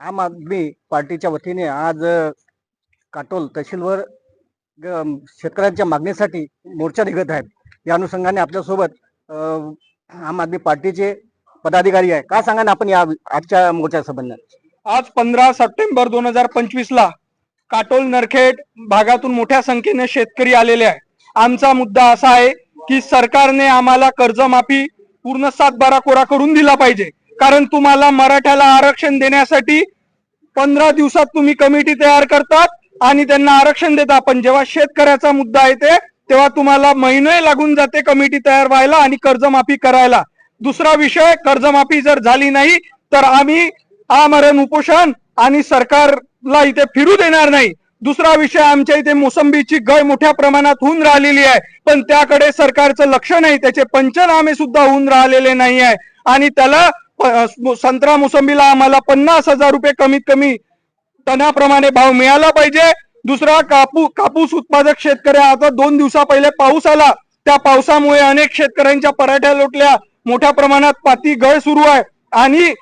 आम आदमी पार्टीच्या वतीने आज काटोल तहसीलवर शेतकऱ्यांच्या मागणीसाठी मोर्चा निघत आहेत या अनुषंगाने आपल्यासोबत आम आदमी पार्टीचे पदाधिकारी आहे. का सांगा ना आपण या आजच्या मोर्चा संबंधात? आज पंधरा सप्टेंबर दोन हजार पंचवीस ला काटोल नरखेड भागातून मोठ्या संख्येने शेतकरी आलेले आहे आमचा मुद्दा असा आहे की सरकारने आम्हाला कर्जमाफी पूर्ण सातबारा कोरा करून दिला पाहिजे. कारण तुम्हाला मराठ्याला आरक्षण देण्यासाठी पंधरा दिवसात तुम्ही कमिटी तयार करतात आणि त्यांना आरक्षण देता पण जेव्हा शेतकऱ्याचा मुद्दा येते तेव्हा तुम्हाला महिने लागून जाते कमिटी तयार व्हायला आणि कर्जमाफी करायला. दुसरा विषय कर्जमाफी जर झाली नाही तर आम्ही आमरण उपोषण आणि सरकारला इथे फिरू देणार नाही. दुसरा विषय आमच्या इथे मोसंबीची गळ मोठ्या प्रमाणात होऊन राहिलेली आहे. पण त्याकडे सरकारचं लक्ष नाही त्याचे पंचनामे सुद्धा होऊन राहिलेले नाही आहे आणि त्याला संत्रा मोसंबीला आम्हाला पन्नास हजार रुपये कमीत कमी टनाप्रमाणे भाव मिळाला पाहिजे. दुसरा कापू कापूस उत्पादक शेतकरी आता दोन दिवसा पहिले पाऊस आला. त्या पावसामुळे अनेक शेतकऱ्यांच्या पराठ्या लोटल्या. मोठ्या प्रमाणात पाती गळ सुरू आहे. आणि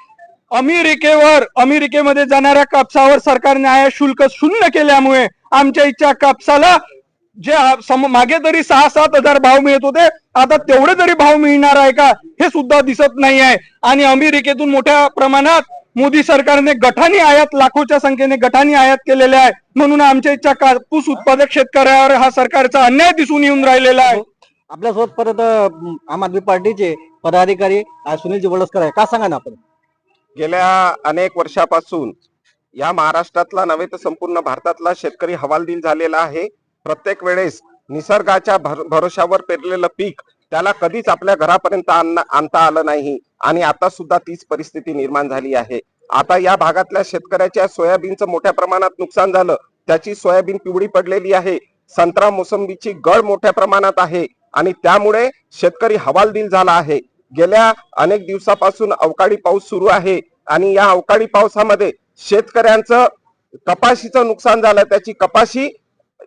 अमेरिकेवर अमेरिकेमध्ये जाणाऱ्या कापसावर सरकारने आयात शुल्क शून्य केल्यामुळे आमच्या इच्छा कापसाला जे मागे तरी सहा सात हजार भाव मिळत होते. आता तेवढे तरी भाव मिळणार आहे का? हे सुद्धा दिसत नाही आहे आणि अमेरिकेतून मोठ्या प्रमाणात मोदी सरकारने गठानी आयात लाखोच्या संख्येने गठानी आयात केलेले आहे म्हणून आमच्या इच्छा कापूस उत्पादक शेतकऱ्यावर हा सरकारचा अन्याय दिसून येऊन राहिलेला आहे. आपल्यासोबत परत आम आदमी पार्टीचे पदाधिकारी अ, सुनीलजी वडसकर आहे. का सांगा ना आपण? गेल्या अनेक वर्षापासून या महाराष्ट्रातला नव्हे तर संपूर्ण भारतातला शेतकरी हवालदिल झालेला आहे. प्रत्येक वेळेस निसर्गाच्या भर- भरोशावर पेरलेलं पीक त्याला कधीच आपल्या घरापर्यंत आणता आलं नाही. आणि आता सुद्धा तीच परिस्थिती निर्माण झाली आहे. आता या भागातल्या शेतकऱ्याच्या सोयाबीनचं मोठ्या प्रमाणात नुकसान झालं. त्याची सोयाबीन पिवळी पडलेली आहे. संत्रा मोसंबीची गळ मोठ्या प्रमाणात आहे. आणि त्यामुळे शेतकरी हवालदिल झाला आहे. गेल्या अनेक दिवसापासून अवकाळी पाऊस सुरू आहे. आणि या अवकाळी पावसामध्ये शेतकऱ्यांचं कपाशीचं नुकसान झालं. त्याची कपाशी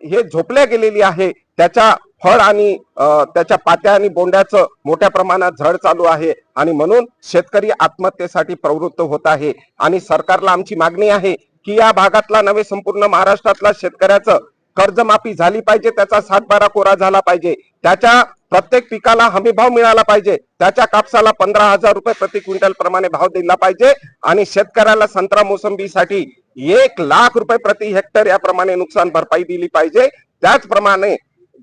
हे झोपल्या गेलेली आहे. त्याच्या फळ आणि त्याच्या पात्या आणि बोंड्याचं मोठ्या प्रमाणात झड चालू आहे आणि म्हणून शेतकरी आत्महत्येसाठी प्रवृत्त होत आहे. आणि सरकारला आमची मागणी आहे की या भागातला नव्हे संपूर्ण महाराष्ट्रातला शेतकऱ्याचं कर्जमाफी झाली पाहिजे त्याचा सातबारा कोरा झाला पाहिजे. त्याच्या प्रत्येक पिकाला हमी भाव मिळाला पाहिजे. त्याच्या कापसाला पंधरा हजार रुपये प्रति क्विंटल प्रमाणे भाव दिला पाहिजे. आणि शेतकऱ्याला संत्रा मोसंबीसाठी एक लाख रुपये प्रति हेक्टर याप्रमाणे नुकसान भरपाई दिली पाहिजे. त्याचप्रमाणे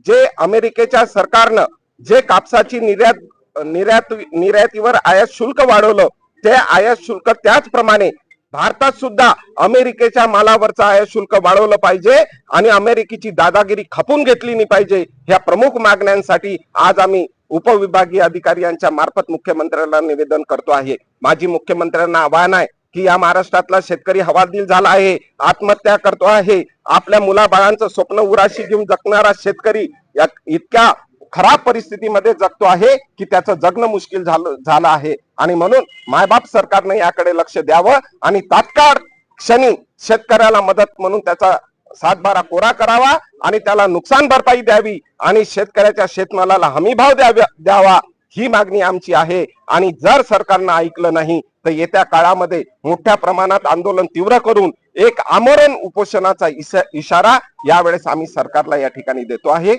जे अमेरिकेच्या सरकारनं जे कापसाची निर्यात निर्यात निर्यातीवर आयात शुल्क वाढवलं ते आयात शुल्क त्याचप्रमाणे भारतात सुद्धा अमेरिकेच्या मालावरचं आयात शुल्क वाढवलं पाहिजे आणि अमेरिकेची दादागिरी खपून घेतली नाही पाहिजे ह्या प्रमुख मागण्यांसाठी आज आम्ही उपविभागीय अधिकारी यांच्या मार्फत मुख्यमंत्र्यांना निवेदन करतो आहे. माजी मुख्यमंत्र्यांना आवाहन आहे की या महाराष्ट्रातला शेतकरी हवालदिल झाला आहे आत्महत्या करतो आहे आपल्या मुलाबाळांचं स्वप्न उराशी घेऊन जगणारा शेतकरी या इतक्या खराब परिस्थितीमध्ये जगतो आहे की त्याचं जगणं मुश्किल झालं झालं आहे. आणि म्हणून मायबाप सरकारने याकडे लक्ष द्यावं आणि तात्काळ क्षणी शेतकऱ्याला मदत म्हणून त्याचा सातबारा कोरा करावा आणि त्याला नुकसान भरपाई द्यावी आणि शेतकऱ्याच्या शेतमालाला हमी भाव द्यावा द्यावा. ही मागणी आमची आहे. आणि जर सरकारनं ऐकलं नाही तर येत्या काळामध्ये मोठ्या प्रमाणात आंदोलन तीव्र करून एक आमरण उपोषणाचा इशारा यावेळेस आम्ही सरकारला या ठिकाणी देतो आहे.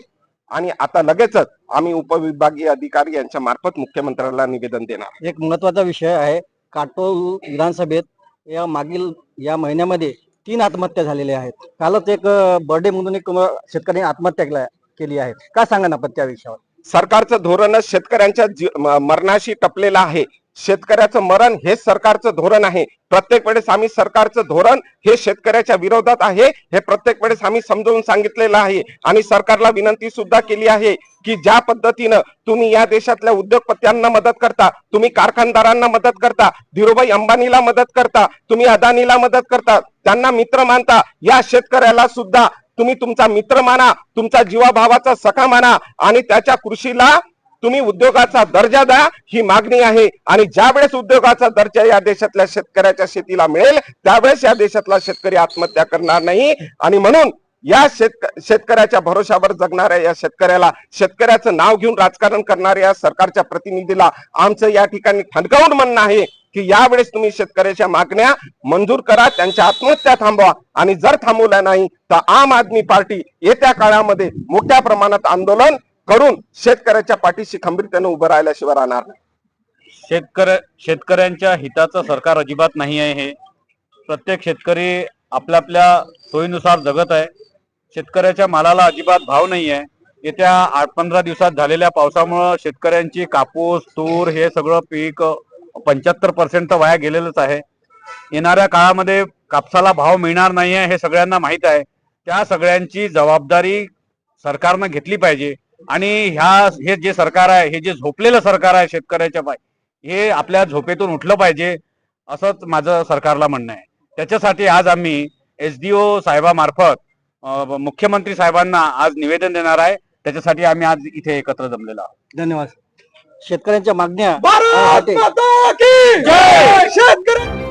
आणि आता लगेचच आम्ही उपविभागीय अधिकारी यांच्या मार्फत मुख्यमंत्र्यांना निवेदन देणार. एक महत्त्वाचा विषय आहे. काटोल विधानसभेत या मागील या महिन्यामध्ये तीन आत्महत्या झालेल्या आहेत. कालच एक बर्थडे म्हणून एक शेतकऱ्यांनी आत्महत्या केल्या- केली आहे का सांगा ना आपण त्या विषयावर? सरकारचं धोरणच शेतकऱ्यांच्या मरणाशी टपलेलं आहे. शेतकऱ्याचं मरण हेच सरकारचं धोरण आहे. प्रत्येक वेळेस आम्ही सरकारचं धोरण हे शेतकऱ्याच्या विरोधात आहे हे प्रत्येक वेळेस आम्ही समजवून सांगितलेलं आहे. आणि सरकारला विनंती सुद्धा केली आहे की ज्या पद्धतीनं तुम्ही या देशातल्या उद्योगपत्यांना मदत करता तुम्ही कारखानदारांना मदत करता धीरूभाई अंबानीला मदत करता तुम्ही अदानीला मदत करता त्यांना मित्र मानता या शेतकऱ्याला सुद्धा तुम्ही तुमचा मित्र माना तुमचा जीवाभावाचा सखा माना आणि त्याच्या कृषीला तुम्ही उद्योगाचा दर्जा द्या ही मागणी आहे. आणि ज्या वेळेस उद्योगाचा दर्जा या देशातल्या शेतकऱ्याच्या शेतीला मिळेल त्यावेळेस या देशातला शेतकरी आत्महत्या करणार नाही. आणि म्हणून या शेतक शेतकऱ्याच्या भरोशावर जगणाऱ्या या शेतकऱ्याला शेतकऱ्याचं नाव घेऊन राजकारण करणाऱ्या सरकारच्या प्रतिनिधीला आमचं या ठिकाणी ठणकावून म्हणणं आहे. की यावेळेस तुम्ही शेतकऱ्याच्या मागण्या मंजूर करा त्यांच्या आत्महत्या थांबवा. आणि जर थांबवल्या नाही तर आम आदमी पार्टी येत्या काळामध्ये मोठ्या प्रमाणात आंदोलन करून शेतकऱ्याच्या पाठीशी खंबीरतेने उभं राहिल्याशिवाय राहणार नाही. शेतकऱ्या शेतकऱ्यांच्या हिताचं सरकार अजिबात नाही आहे हे. प्रत्येक शेतकरी आपल्या आपल्या सोयीनुसार जगत आहे. शेतकऱ्याच्या मालाला अजिबात भाव नाही आहे. येत्या आठ पंधरा दिवसात झालेल्या पावसामुळं शेतकऱ्यांची कापूस तूर हे सगळं पीक पंच्याहत्तर पर्सेंट तर वाया गेलेलंच आहे. येणाऱ्या काळामध्ये कापसाला भाव मिळणार नाही आहे हे सगळ्यांना माहीत आहे. त्या सगळ्यांची जबाबदारी सरकारनं घेतली पाहिजे. आणि ह्या हे जे सरकार आहे हे जे झोपलेलं सरकार आहे शेतकऱ्याच्या पाय हे आपल्या झोपेतून उठलं पाहिजे असंच माझं सरकारला म्हणणं आहे. त्याच्यासाठी आज आम्ही एस डी ओ साहेबामार्फत मुख्यमंत्री साहेबांना आज निवेदन देणार आहे. त्याच्यासाठी आम्ही आज इथे एकत्र जमलेलो आहोत. धन्यवाद. शेतकऱ्यांच्या मागण्या शेतकरी